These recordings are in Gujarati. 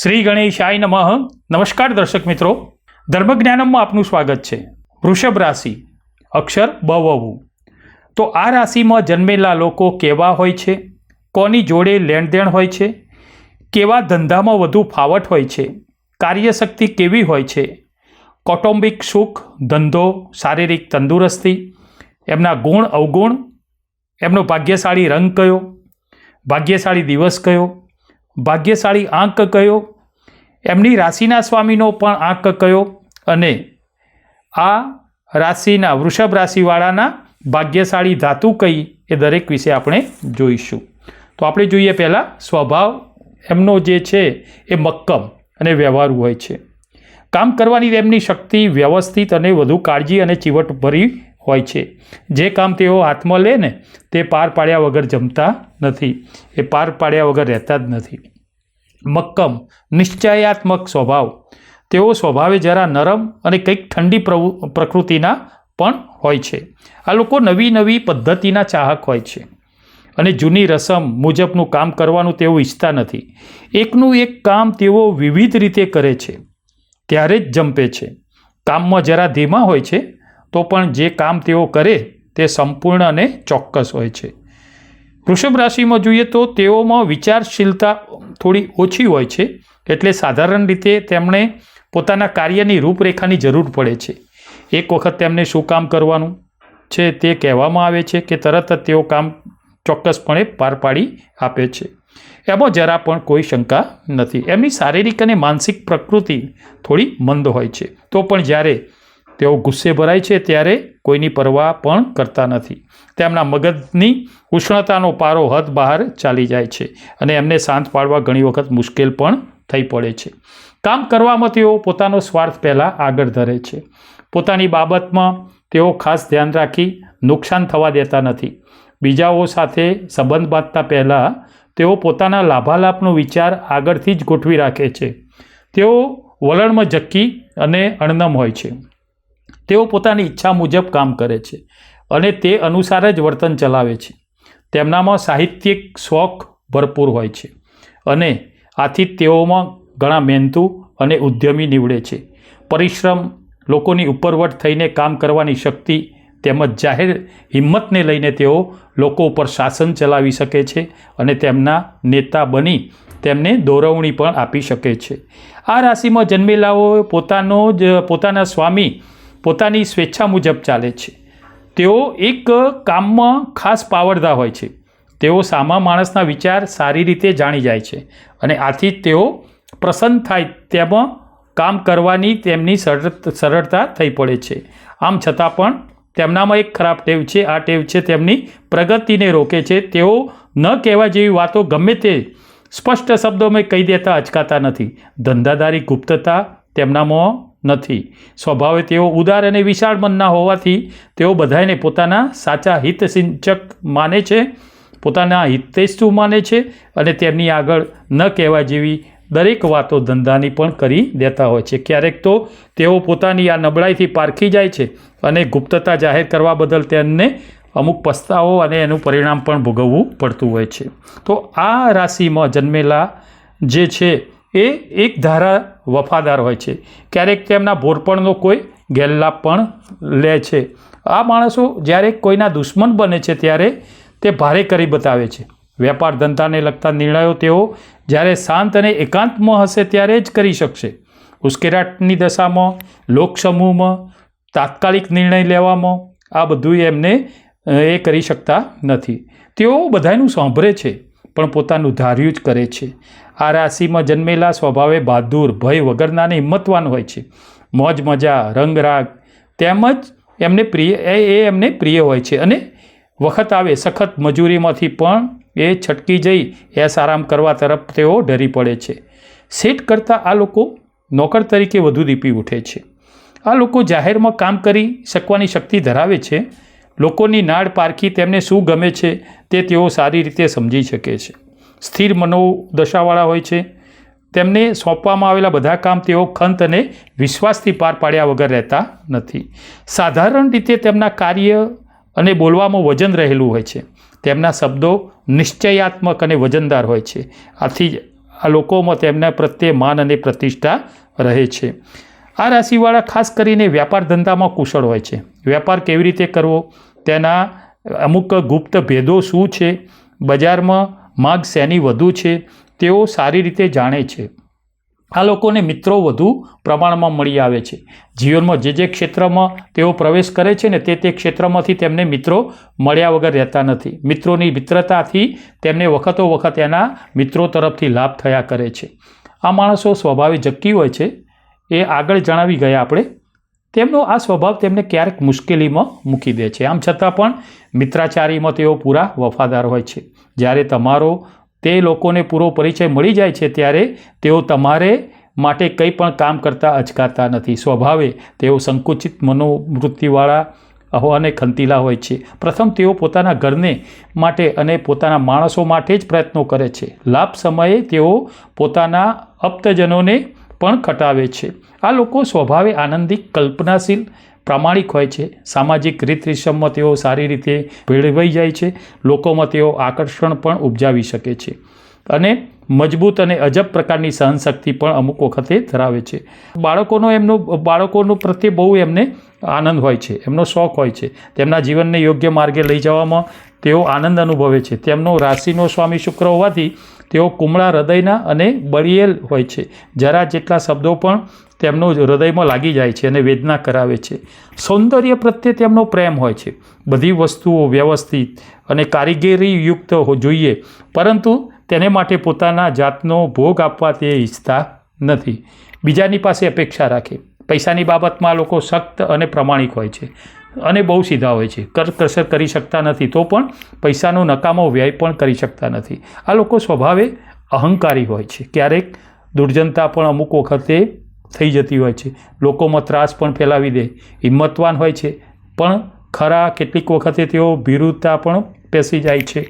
શ્રી ગણેશાય નમઃ. નમસ્કાર દર્શક મિત્રો. ધર્મજ્ઞાનમમાં આપનું સ્વાગત છે. વૃષભ રાશિ, અક્ષર બવવું તો આ રાશિમાં જન્મેલા લોકો કેવા હોય છે? કોની જોડે લેણદેણ હોય છે? કેવા ધંધામાં વધુ ફાવટ હોય છે? કાર્યશક્તિ કેવી હોય છે? કૌટુંબિક સુખ, ધંધો, શારીરિક તંદુરસ્તી, એમના ગુણ અવગુણ, એમનો ભાગ્યશાળી રંગ કયો? ભાગ્યશાળી દિવસ કયો? ભાગ્યશાળી આંક કયો? એમની રાશિના સ્વામીનો પણ આંક કયો? અને આ રાશિના વૃષભ રાશિવાળાના ભાગ્યશાળી ધાતુ કઈ? એ દરેક વિશે આપણે જોઈશું. તો આપણે જોઈએ પહેલાં સ્વભાવ. એમનો જે છે એ મક્કમ અને વ્યવહારુ હોય છે. કામ કરવાની તેમની શક્તિ વ્યવસ્થિત અને વધુ કાળજી અને ચીવટભરી હોય છે. જે કામ તેઓ હાથમાં લે ને, તે પાર પાડ્યા વગર જમતા નથી. એ પાર પાડ્યા વગર રહેતા જ નથી. મક્કમ, નિશ્ચયાત્મક સ્વભાવ. તેઓ સ્વભાવે જરા નરમ અને કંઈક ઠંડી પ્રકૃતિના પણ હોય છે. આ લોકો નવી નવી પદ્ધતિના ચાહક હોય છે. અને જૂની રસમ મુજબનું કામ કરવાનું તેઓ ઈચ્છતા નથી. એકનું એક કામ તેઓ વિવિધ રીતે કરે છે. ત્યારે જ જંપે છે. કામમાં જરા ધીમા હોય છે તો પણ જે કામ તેઓ કરે તે સંપૂર્ણ અને ચોક્કસ હોય છે. વૃષભ રાશિમાં જોઈએ તો તેઓમાં વિચારશીલતા થોડી ઓછી હોય છે, એટલે સાધારણ રીતે તેમણે પોતાના કાર્યની રૂપરેખાની જરૂર પડે છે. એક વખત તેમને શું કામ કરવાનું છે તે કહેવામાં આવે છે કે તરત જ તેઓ કામ ચોક્કસપણે પાર પાડી આપે છે. એમાં જરા પણ કોઈ શંકા નથી. એમની શારીરિક અને માનસિક પ્રકૃતિ થોડી મંદ હોય છે. તો પણ જ્યારે તેઓ ગુસ્સે ભરાય છે ત્યારે કોઈની પરવા પણ કરતા નથી. તેમના મગજની ઉષ્ણતાનો પારો હદ બહાર ચાલી જાય છે અને એમને શાંત પાડવા ઘણી વખત મુશ્કેલ પણ થઈ પડે છે. કામ કરવામાં તેઓ પોતાનો સ્વાર્થ પહેલાં આગળ ધરે છે. પોતાની બાબતમાં તેઓ ખાસ ધ્યાન રાખી નુકસાન થવા દેતા નથી. બીજાઓ સાથે સંબંધ બાંધતા પહેલાં તેઓ પોતાના લાભાલાભનો વિચાર આગળથી જ ગોઠવી રાખે છે. તેઓ વલણમાં જક્કી અને અણનમ હોય છે. તેઓ પોતાની ઈચ્છા મુજબ કામ કરે છે અને તે અનુસાર જ વર્તન ચલાવે છે. તેમનામાં સાહિત્યિક શોખ ભરપૂર હોય છે અને આથી તેઓમાં ઘણા મહેનતુ અને ઉદ્યમી નીવડે છે. પરિશ્રમ લોકોની ઉપરવટ થઈને કામ કરવાની શક્તિ તેમજ જાહેર હિંમતને લઈને તેઓ લોકો ઉપર શાસન ચલાવી શકે છે અને તેમના નેતા બની તેમને દોરવણી પણ આપી શકે છે. આ રાશિમાં જન્મેલાઓ પોતાનો જ, પોતાના સ્વામી પોતાની સ્વેચ્છા મુજબ ચાલે છે. તેઓ એક કામમાં ખાસ પાવરધા હોય છે. તેઓ સામા માણસના વિચાર સારી રીતે જાણી જાય છે અને આથી તેઓ પ્રસન્ન થાય તેમાં કામ કરવાની તેમની સરળ સરળતા થઈ પડે છે. આમ છતાં પણ તેમનામાં એક ખરાબ ટેવ છે. આ ટેવ છે તેમની પ્રગતિને રોકે છે. તેઓ ન કહેવા જેવી વાતો ગમે તે સ્પષ્ટ શબ્દોમાં કહી દેતા અચકાતા નથી. ધંધાદારી ગુપ્તતા તેમનામાં નથી. સ્વભાવે તેઓ ઉદાર અને વિશાળ મનના હોવાથી તેઓ બધાને પોતાના સાચા હિતસિંચક માને છે, પોતાના હિતેષ્ટુ માને છે અને તેમની આગળ ન કહેવા જેવી દરેક વાતો ધંધાની પણ કરી દેતા હોય છે. ક્યારેક તો તેઓ પોતાની આ નબળાઈથી પારખી જાય છે અને ગુપ્તતા જાહેર કરવા બદલ તેમને અમુક પસ્તાવો અને એનું પરિણામ પણ ભોગવવું પડતું હોય છે. તો આ રાશિમાં જન્મેલા જે છે એ એક ધારા વફાદાર હોય છે. ક્યારેક તેમના ભોરપણનો કોઈ ગેરલાભ પણ લે છે. આ માણસો જ્યારે કોઈના દુશ્મન બને છે ત્યારે તે ભારે કરી બતાવે છે. વેપાર ધંધાને લગતા નિર્ણયો તેઓ જ્યારે શાંત અને એકાંતમાં હશે ત્યારે જ કરી શકશે. ઉશ્કેરાટની દશામાં, લોકસમૂહમાં, તાત્કાલિક નિર્ણય લેવામાં આ બધું એમને એ કરી શકતા નથી. તેઓ બધાનું સાંભળે છે. પણ પોતાનું ધાર્યું જ કરે છે. આ રાશિમાં જન્મેલા સ્વભાવે બહાદુર, ભય વગરનાને હિંમતવાન હોય છે. મોજ, મજા રંગરાગ તેમજ એમને પ્રિય, એ એમને પ્રિય હોય છે અને વખત આવે સખત મજૂરીમાંથી પણ એ છટકી જઈ એસ આરામ કરવા તરફ તેઓ ડરી પડે છે. સેટ કરતાં આ લોકો નોકર તરીકે વધુ દીપી ઉઠે છે. આ લોકો જાહેરમાં કામ કરી શકવાની શક્તિ ધરાવે છે. લોકોની નાડ પારખી તેમને શું ગમે છે તે તેઓ સારી રીતે સમજી શકે છે. સ્થિર મનોદશાવાળા હોય છે. તેમને સોંપવામાં આવેલા બધા કામ તેઓ ખંત અને વિશ્વાસથી પાર પાડ્યા વગર રહેતા નથી. સાધારણ રીતે તેમના કાર્ય અને બોલવામાં વજન રહેલું હોય છે. તેમના શબ્દો નિશ્ચયાત્મક અને વજનદાર હોય છે. આથી જ આ લોકોમાં તેમના પ્રત્યે માન અને પ્રતિષ્ઠા રહે છે. આ રાશિવાળા ખાસ કરીને વ્યાપાર ધંધામાં કુશળ હોય છે. વેપાર કેવી રીતે કરવો? તેના અમુક ગુપ્ત ભેદો શું છે? બજારમાં માગ શેની વધુ છે? તેઓ સારી રીતે જાણે છે. આ લોકોને મિત્રો વધુ પ્રમાણમાં મળી આવે છે. જીવનમાં જે જે ક્ષેત્રમાં તેઓ પ્રવેશ કરે છે ને તે તે ક્ષેત્રમાંથી તેમને મિત્રો મળ્યા વગર રહેતા નથી. મિત્રોની મિત્રતાથી તેમને વખતો વખત એના મિત્રો તરફથી લાભ થયા કરે છે. આ માણસો સ્વભાવે જક્કી હોય છે. એ આગળ જણાવી ગયા આપણે. તેમનો આ સ્વભાવ તેમને ક્યારેક મુશ્કેલીમાં મૂકી દે છે. આમ છતાં પણ મિત્રાચારીમાં તેઓ પૂરા વફાદાર હોય છે. જ્યારે તમારો તે લોકોને પૂરો પરિચય મળી જાય છે, ત્યારે તેઓ તમારે માટે કંઈ પણ કામ કરતાં અચકાતા નથી. સ્વભાવે તેઓ સંકુચિત મનોવૃત્તિવાળા અને ખંતીલા હોય છે. પ્રથમ, તેઓ પોતાના ઘરને માટે અને પોતાના માણસો માટે જ પ્રયત્નો કરે છે. લાભ સમયે તેઓ પોતાના અપ્તજનોને પણ ખટાવે છે. આ લોકો સ્વભાવે આનંદિક કલ્પનાશીલ, પ્રામાણિક હોય છે. સામાજિક રીત રિસમમાં તેઓ સારી રીતે ભેળવાઈ જાય છે. લોકોમાં તેઓ આકર્ષણ પણ ઉપજાવી શકે છે. અને મજબૂત અને અજબ પ્રકારની સહનશક્તિ પણ અમુક વખતે ધરાવે છે. બાળકોનો એમનો, બાળકોનું પ્રત્યે બહુ એમને આનંદ હોય છે. એમનો શોખ હોય છે. તેમના જીવનને યોગ્ય માર્ગે લઈ જવામાં તેઓ આનંદ અનુભવે છે. તેમનો રાશિનો સ્વામી શુક્ર હોવાથી તેઓ કુમળા હૃદયના અને બળિયેલ હોય છે. જરા જેટલા શબ્દો પણ તેમનો હૃદયમાં લાગી જાય છે અને વેદના કરાવે છે. સૌંદર્ય પ્રત્યે તેમનો પ્રેમ હોય છે. બધી વસ્તુઓ વ્યવસ્થિત અને કારીગરીયુક્ત જોઈએ. પરંતુ તેને માટે પોતાના જાતનો ભોગ આપવા તે ઈચ્છતા નથી. બીજાની પાસે અપેક્ષા રાખે. પૈસાની બાબતમાં લોકો સખ્ત અને પ્રમાણિક હોય છે. અને બહુ સીધા હોય છે. કરકસર કરી શકતા નથી, તો પણ પૈસાનો નકામો વ્યય પણ કરી શકતા નથી. આ લોકો સ્વભાવે અહંકારી હોય છે. ક્યારેક દુર્જનતા પણ અમુક વખતે થઈ જતી હોય છે. લોકોમાં ત્રાસ પણ ફેલાવી દે. હિંમતવાન હોય છે. પણ ખરા કેટલીક વખતે તેઓ ભીરુતા પણ પેસી જાય છે.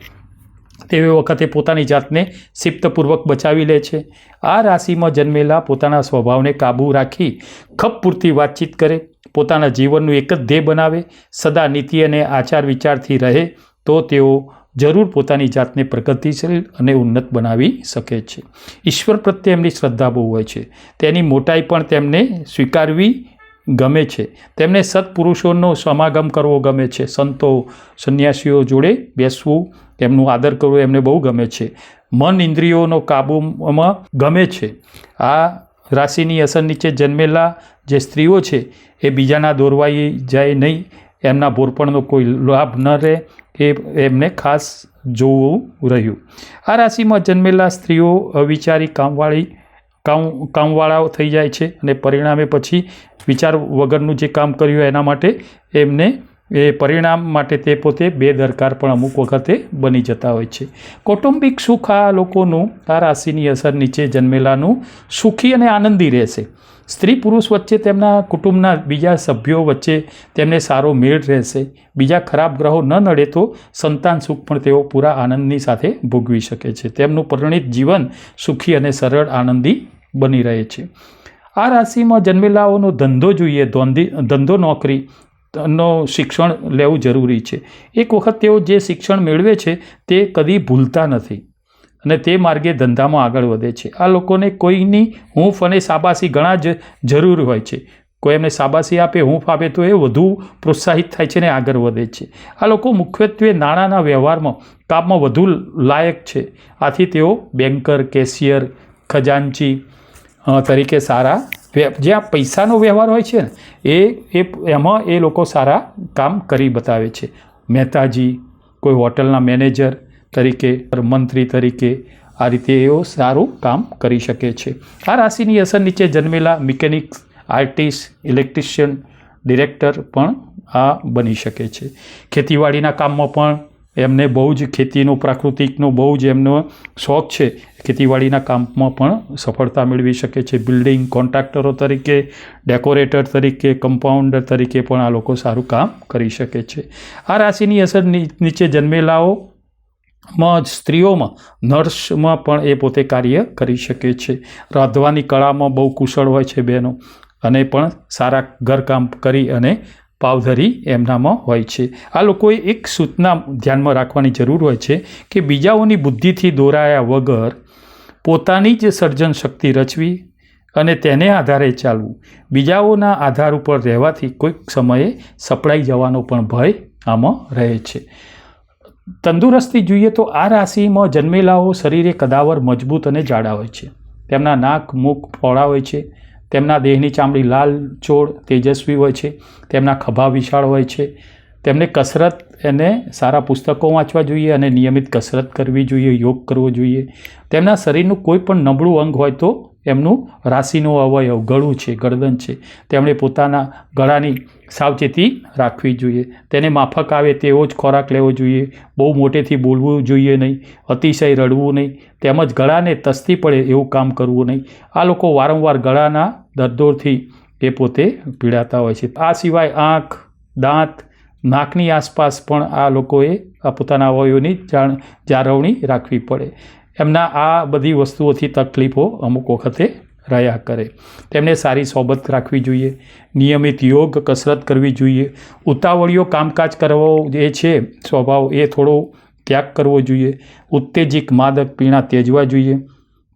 તેવી વખતે પોતાની જાતને સિપ્તપૂર્વક બચાવી લે છે. આ રાશિમાં જન્મેલા પોતાના સ્વભાવને કાબૂ રાખી ખપ પૂરતી વાતચીત કરે. પોતાના જીવનનું એક જ ધ્યેય બનાવે, સદા નીતિ અને આચાર વિચારથી રહે, તો તેઓ જરૂર પોતાની જાતને પ્રગતિશીલ અને ઉન્નત બનાવી શકે છે. ઈશ્વર પ્રત્યે એમની શ્રદ્ધા બહુ હોય છે. તેની મોટાઈ પણ તેમને સ્વીકારવી ગમે છે. તેમને સત્પુરુષોનો સમાગમ કરવો ગમે છે. સંતો, સંન્યાસીઓ જોડે બેસવું તેમનું આદર કરવું એમને બહુ ગમે છે. મન ઇન્દ્રિયોનો કાબૂમાં ગમે છે. આ રાશિની અસર નીચે જન્મેલા જે સ્ત્રીઓ છે, એ બીજાના દોરવાઈ જાય નહીં. એમના ભોરપણનો કોઈ લાભ ન રહે એ એમને ખાસ જોવું રહ્યું. આ રાશિમાં જન્મેલા સ્ત્રીઓ અવિચારી કામવાળી, કામ, કામવાળાઓ થઈ જાય છે અને પરિણામે પછી વિચાર વગરનું જે કામ કર્યું એના માટે એમને એ પરિણામ માટે તે પોતે બેદરકાર પણ અમુક વખતે બની જતા હોય છે. કૌટુંબિક સુખ આ લોકોનું, આ રાશિની અસર નીચે જન્મેલાનું સુખી અને આનંદી રહેશે. સ્ત્રી પુરુષ વચ્ચે તેમના કુટુંબના બીજા સભ્યો વચ્ચે તેમને સારો મેળ રહેશે. બીજા ખરાબ ગ્રહો ન નડે તો સંતાન સુખ પણ તેઓ પૂરા આનંદની સાથે ભોગવી શકે છે. તેમનું પરિણિત જીવન સુખી અને સરળ આનંદી બની રહે છે. આ રાશિમાં જન્મેલાઓનો ધંધો જોઈએ. ધોંધી, ધંધો નોકરી નો શિક્ષણ લેવું જરૂરી છે. એક વખત તેઓ જે શિક્ષણ મેળવે છે, તે કદી ભૂલતા નથી અને તે માર્ગે ધંધામાં આગળ વધે છે. આ લોકોને કોઈની હૂંફ અને સાબાસી ઘણા જ જરૂર હોય છે. કોઈ એમને શાબાશી આપે, હૂંફ આપે, તો એ વધુ પ્રોત્સાહિત થાય છે ને આગળ વધે છે. આ લોકો મુખ્યત્વે નાણાંના વ્યવહારમાં કામમાં વધુ લાયક છે. આથી તેઓ બેન્કર, કેશિયર, ખજાનચી તરીકે સારા જ્યાં પૈસાનો વ્યવહાર હોય છે ને, એ એ, એમાં એ લોકો સારા કામ કરી બતાવે છે. મહેતાજી, કોઈ હોટલના મેનેજર તરીકે, મંત્રી તરીકે આ રીતે એઓ સારું કામ કરી શકે છે. આ રાશિની અસર નીચે જન્મેલા મિકેનિક્સ, આર્ટિસ્ટ, ઇલેક્ટ્રિશિયન, ડિરેક્ટર પણ આ બની શકે છે. ખેતીવાડીના કામમાં પણ એમને બહુ જ ખેતીનો, પ્રાકૃતિકનો બહુ જ એમનો શોખ છે. ખેતીવાડીના કામમાં પણ સફળતા મેળવી શકે છે. બિલ્ડિંગ કોન્ટ્રાક્ટરો તરીકે, ડેકોરેટર તરીકે, કમ્પાઉન્ડર તરીકે પણ આ લોકો સારું કામ કરી શકે છે. આ રાશિની અસર નીચે જન્મેલાઓ માં સ્ત્રીઓમાં, નર્સમાં પણ એ પોતે કાર્ય કરી શકે છે. રાંધવાની કળામાં બહુ કુશળ હોય છે બહેનો. અને પણ સારા ઘરકામ કરી અને પાવધરી એમનામાં હોય છે. આ લોકોએ એક સૂચના ધ્યાનમાં રાખવાની જરૂર હોય છે કે બીજાઓની બુદ્ધિથી દોરાયા વગર પોતાની જ સર્જન શક્તિ રચવી અને તેને આધારે ચાલવું. બીજાઓના આધાર ઉપર રહેવાથી કોઈક સમયે સપડાઈ જવાનો પણ ભય આમાં રહે છે. તંદુરસ્તી જોઈએ તો આ રાશિમાં જન્મેલાઓ શરીરે કદાવર મજબૂત અને જાડા હોય છે. તેમના નાક, મુખ પહોળા હોય છે. તેમના દેહની ચામડી લાલ ચોળ, તેજસ્વી હોય છે, તેમના ખભા વિશાળ હોય છે. તેમને કસરત એને સારા પુસ્તકો વાંચવા જોઈએ અને નિયમિત કસરત કરવી જોઈએ, યોગ કરવો જોઈએ. તેમના શરીરનું કોઈ પણ નબળું અંગ હોય તો એમનું રાશિનો અવયવ, ગળું છે, ગરદન છે, તેમણે પોતાના ગળાની સાવચેતી રાખવી જોઈએ. તેને માફક આવે તેવો જ ખોરાક લેવો જોઈએ. બહુ મોટેથી બોલવું જોઈએ નહીં, અતિશય રડવું નહીં, તેમજ ગળાને તસ્તી પડે એવું કામ કરવું નહીં. આ લોકો વારંવાર ગળાના દર્દોથી એ પોતે પીડાતા હોય છે. આ સિવાય આંખ, દાંત, નાકની આસપાસ પણ આ લોકોએ આ પોતાના અવયવોની જાણ જાળવણી રાખવી પડે. એમના આ બધી વસ્તુઓથી તકલીફો અમુક વખતે રહ્યા કરે. તેમને સારી સોબત રાખવી જોઈએ, નિયમિત યોગ, કસરત કરવી જોઈએ. ઉતાવળીઓ કામકાજ કરવો જે છે, સ્વભાવ એ થોડો ત્યાગ કરવો જોઈએ. ઉત્તેજિક માદક પીણા તેજવા જોઈએ.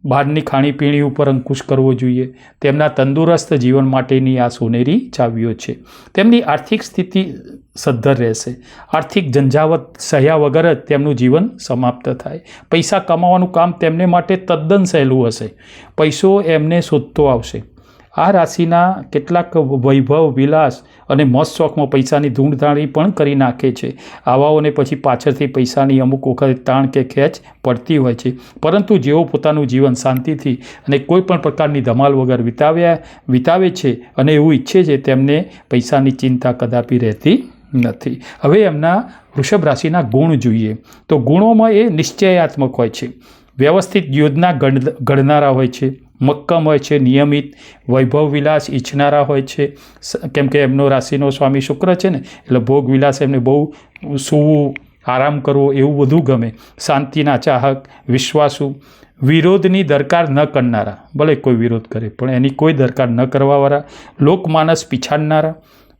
બહારની ખાણીપીણી ઉપર અંકુશ કરવો જોઈએ. તેમના તંદુરસ્ત જીવન માટેની આ સોનેરી ચાવીઓ છે. તેમની આર્થિક સ્થિતિ સદ્ધર રહેશે. આર્થિક ઝંઝાવત સહ્યા વગર જ તેમનું જીવન સમાપ્ત થાય. પૈસા કમાવાનું કામ તેમને માટે તદ્દન સહેલું હશે. પૈસો એમને શોધતો આવશે. આ રાશિના કેટલાક વૈભવ, વિલાસ અને મસ્ત શોખમાં પૈસાની ધૂંઢધાણી પણ કરી નાખે છે. આવાઓને પછી પાછળથી પૈસાની અમુક વખત તાણ કે ખેંચ પડતી હોય છે. પરંતુ જેઓ પોતાનું જીવન શાંતિથી અને કોઈ પણ પ્રકારની ધમાલ વગર વિતાવ્યા, વિતાવે છે અને એવું ઈચ્છે છે, તેમને પૈસાની ચિંતા કદાપી રહેતી નથી. હવે એમના વૃષભ રાશિના ગુણ જોઈએ. તો ગુણોમાં એ નિશ્ચયાત્મક હોય છે. વ્યવસ્થિત યોજના ઘડનારા હોય છે. મક્કમ હોય છે, નિયમિત વૈભવ વિલાસ ઈચ્છનારા હોય છે. કેમ કે એમનો રાશિનો સ્વામી શુક્ર છે ને, એટલે ભોગ વિલાસ એમને બહુ સૂવું, આરામ કરવો એવું બધું ગમે. શાંતિના ચાહક, વિશ્વાસુ, વિરોધની દરકાર ન કરનારા. ભલે કોઈ વિરોધ કરે, પણ એની કોઈ દરકાર ન કરવાવાળા લોકમાનસ પીછાડનારા,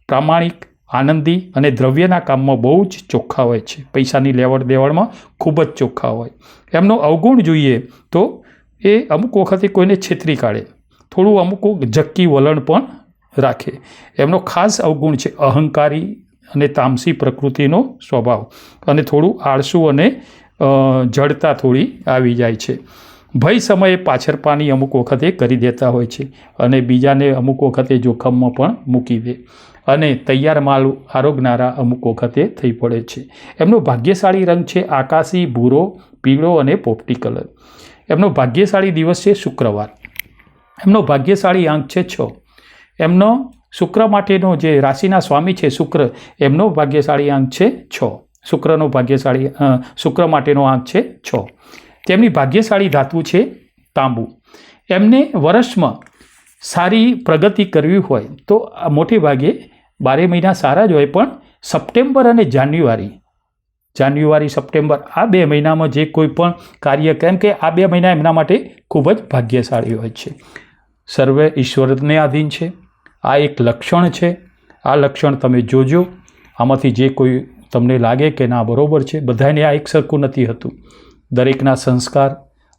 પ્રામાણિક, આનંદી અને દ્રવ્યના કામમાં બહુ જ ચોખ્ખા હોય છે. પૈસાની લેવડ દેવડમાં ખૂબ જ ચોખ્ખા હોય. એમનો અવગુણ જોઈએ તો એ અમુક વખતે કોઈને છેતરી કાઢે. થોડું અમુક જક્કી વલણ પણ રાખે. એમનો ખાસ અવગુણ છે અહંકારી અને તામસી પ્રકૃતિનો સ્વભાવ. અને થોડું આળસુ અને જડતા થોડી આવી જાય છે. ભય સમયે પાછળપાની અમુક વખતે કરી દેતા હોય છે અને બીજાને અમુક વખતે જોખમમાં પણ મૂકી દે. અને તૈયાર માલ આરોગનારા અમુક વખતે થઈ પડે છે. એમનો ભાગ્યશાળી રંગ છે આકાશી, ભૂરો, પીળો અને પોપટી કલર. એમનો ભાગ્યશાળી દિવસ છે શુક્રવાર. એમનો ભાગ્યશાળી આંક છે છ. એમનો શુક્ર માટેનો જે રાશિના સ્વામી છે શુક્ર, એમનો ભાગ્યશાળી આંક છે છ. શુક્રનો ભાગ્યશાળી શુક્ર માટેનો આંક છે છ. તેમની ભાગ્યશાળી ધાતુ છે તાંબુ. એમને વર્ષમાં સારી પ્રગતિ કરવી હોય તો મોટે ભાગે બારે મહિના સારા જ હોય પણ સપ્ટેમ્બર અને જાન્યુઆરી જાન્યુઆરી, સપ્ટેમ્બર આ બે મહિનામાં જે કોઈ પણ કાર્ય, કેમ કે આ બે મહિના એમના માટે ખૂબ જ ભાગ્યશાળી હોય છે. સર્વે ઈશ્વરને આધીન છે. આ એક લક્ષણ છે. આ લક્ષણ તમે જોજો. આમાંથી જે કોઈ તમને લાગે કે ના, બરોબર છે. બધાને આ એક સરખું નથી હતું. દરેકના સંસ્કાર,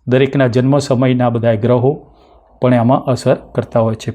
દરેકના જન્મ સમયના બધા ગ્રહો પણ આમાં અસર કરતા હોય છે.